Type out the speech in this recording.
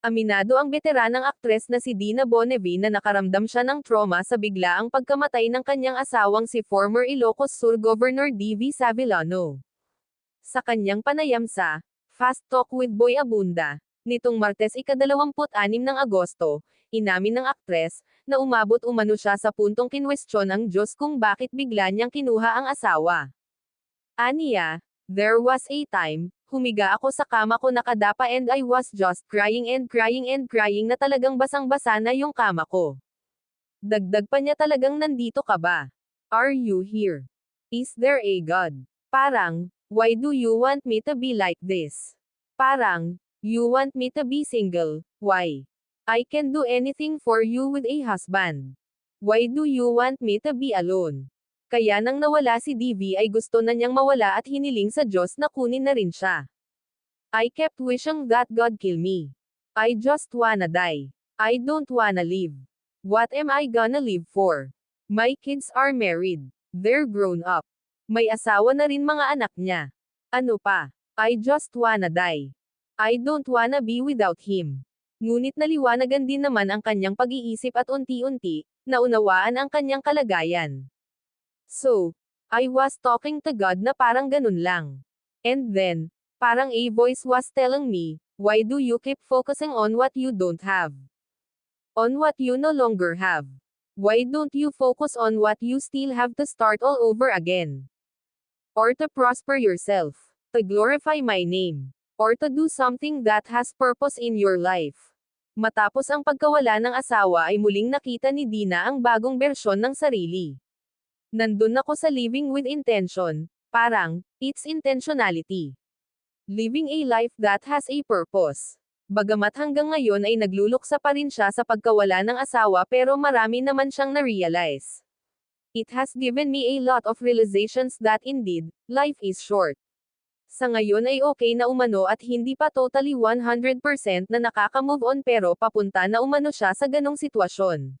Aminado ang veteranang aktres na si Dina Bonnevie na nakaramdam siya ng trauma sa biglaang pagkamatay ng kanyang asawang si former Ilocos Sur Governor D.V. Savillano. Sa kanyang panayam sa Fast Talk with Boy Abunda, nitong Martes ika-26 ng Agosto, inamin ng aktres, na umabot umano siya sa puntong kinwestiyon ang Diyos kung bakit bigla niyang kinuha ang asawa. Aniya, there was a time, humiga ako sa kama ko nakadapa and I was just crying and crying and crying na talagang basang-basa na yung kama ko. Dagdag pa niya talagang nandito ka ba? Are you here? Is there a God? Parang, why do you want me to be like this? Parang, you want me to be single, why? I can do anything for you with a husband. Why do you want me to be alone? Kaya nang nawala si DV ay gusto na niyang mawala at hiniling sa Diyos na kunin na rin siya. I kept wishing that God kill me. I just wanna die. I don't wanna live. What am I gonna live for? My kids are married. They're grown up. May asawa na rin mga anak niya. Ano pa? I just wanna die. I don't wanna be without him. Ngunit naliwanagan din naman ang kanyang pag-iisip at unti-unti, naunawaan ang kanyang kalagayan. So, I was talking to God na parang ganun lang. And then, parang a voice was telling me, why do you keep focusing on what you don't have? On what you no longer have? Why don't you focus on what you still have to start all over again? Or to prosper yourself? To glorify my name? Or to do something that has purpose in your life? Matapos ang pagkawala ng asawa ay muling nakita ni Dina ang bagong bersyon ng sarili. Nandun ako sa living with intention, parang, it's intentionality. Living a life that has a purpose. Bagamat hanggang ngayon ay nagluluksa pa rin siya sa pagkawala ng asawa pero marami naman siyang na-realize. It has given me a lot of realizations that indeed, life is short. Sa ngayon ay okay na umano at hindi pa totally 100% na nakaka-move on pero papunta na umano siya sa ganong sitwasyon.